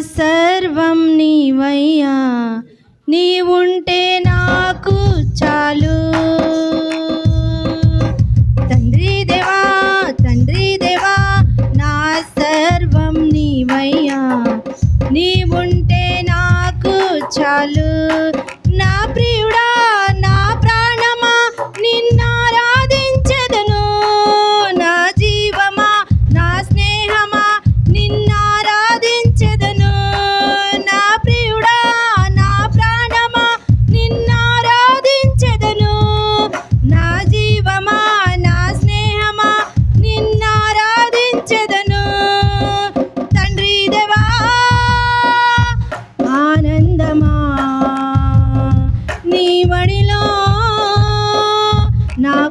సర్వం నీవయ్యా. నీవుంటే నాకు చాలు.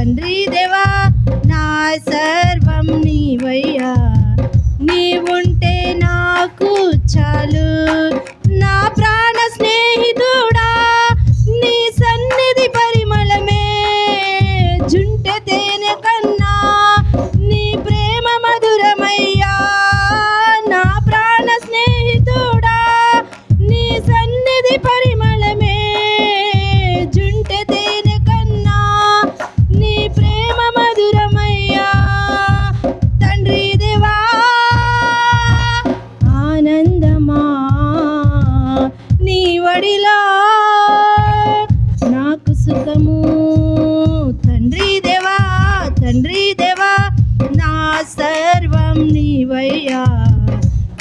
తండ్రి దేవా నా సర్వం నీవయ్యా. నీవు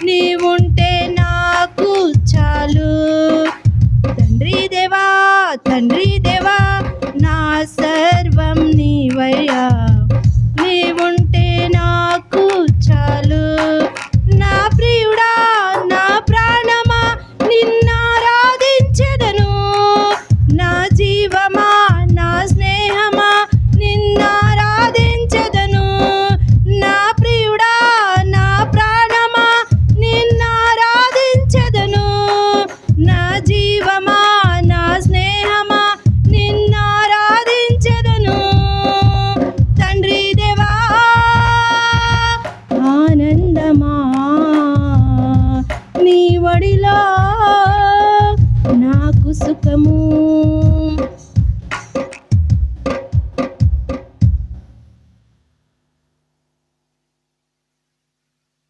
నీవుంటే వాడిలా నాకు సుఖము